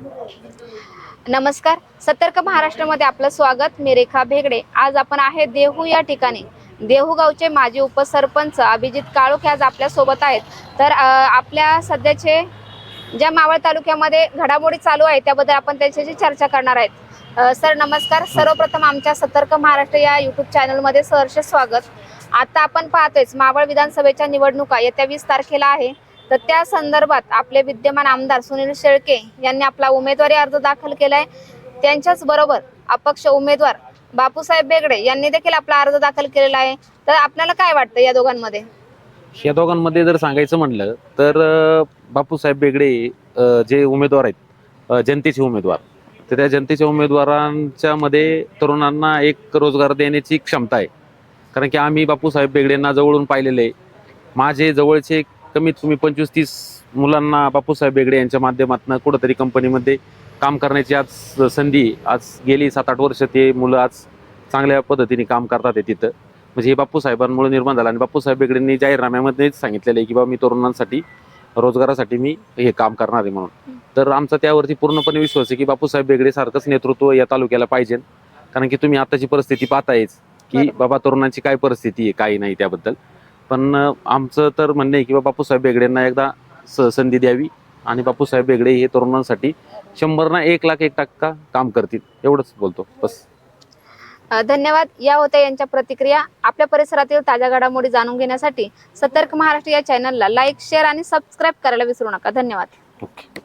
नमस्कार. सतर्क महाराष्ट्रामध्ये आपलं स्वागत. मी रेखा भेगडे. आज आपण आहे देहू या ठिकाणी. देहू गावचे माजी उपसरपंच अभिजित काळोख आज आपल्यासोबत आहेत. तर आपल्या सध्याचे ज्या मावळ तालुक्यामध्ये घडामोडी चालू आहे त्याबद्दल आपण त्यांच्याशी चर्चा करणार आहेत. सर नमस्कार. सर्वप्रथम आमच्या सतर्क महाराष्ट्र या युट्यूब चॅनलमध्ये सहर्ष स्वागत. आता आपण पाहतोयच मावळ विधानसभेच्या निवडणुका येत्या वीस तारखेला आहे. तर त्या संदर्भात आपले विद्यमान आमदार सुनील शेळके यांनी आपला उमेदवारी अर्ज दाखल केलाय. त्यांच्याच बरोबर अपक्ष उमेदवार बापूसाहेब बेगडे यांनी देखील आपला अर्ज दाखल केलेला आहे. तर आपल्याला काय वाटतं या दोघांमध्ये? या दोघांमध्ये जर सांगायचं म्हणलं तर बापूसाहेब बेगडे जे उमेदवार आहेत जनतेचे उमेदवार तर त्या जनतेच्या उमेदवारांच्या मध्ये तरुणांना एक रोजगार देण्याची क्षमता आहे. कारण की आम्ही बापूसाहेब बेगडेंना जवळून पाहिलेले आहे. माझे जवळचे कमीत कमी पंचवीस तीस मुलांना बापूसाहेब बेगडे यांच्या माध्यमातून कुठंतरी कंपनीमध्ये काम करण्याची आज संधी. आज गेली सात आठ वर्ष ते मुलं आज चांगल्या पद्धतीने काम करतात आहे तिथं म्हणजे हे बापू साहेबांमुळे निर्माण झालं आणि बापू साहेब बेगडेंनी जाहीरनाम्यामध्येच सांगितलेलं आहे की बाबा मी तरुणांसाठी रोजगारासाठी मी हे काम करणार आहे म्हणून तर आमचा त्यावरती पूर्णपणे विश्वास आहे की बापूसाहेब बेगडे सारखंच नेतृत्व या तालुक्याला पाहिजे कारण की तुम्ही आताची परिस्थिती पाहतायच की. बाबा तरुणांची काय परिस्थिती आहे काही नाही त्याबद्दल पण आमचं तर म्हणणं आहे की बापूसाहेब बेगडेंना एकदा स- संधी द्यावी आणि बापूसाहेब बेगडे हे तरुणांसाठी शंभर ना एक लाख एक टक्का काम करतील. एवढंच बोलतो. बस. धन्यवाद. या होत्या यांच्या प्रतिक्रिया. आपल्या परिसरातील ताज्या घडामोडी जाणून घेण्यासाठी सतर्क महाराष्ट्र या चॅनलला लाईक शेअर आणि सबस्क्राईब करायला विसरू नका. धन्यवाद. ओके.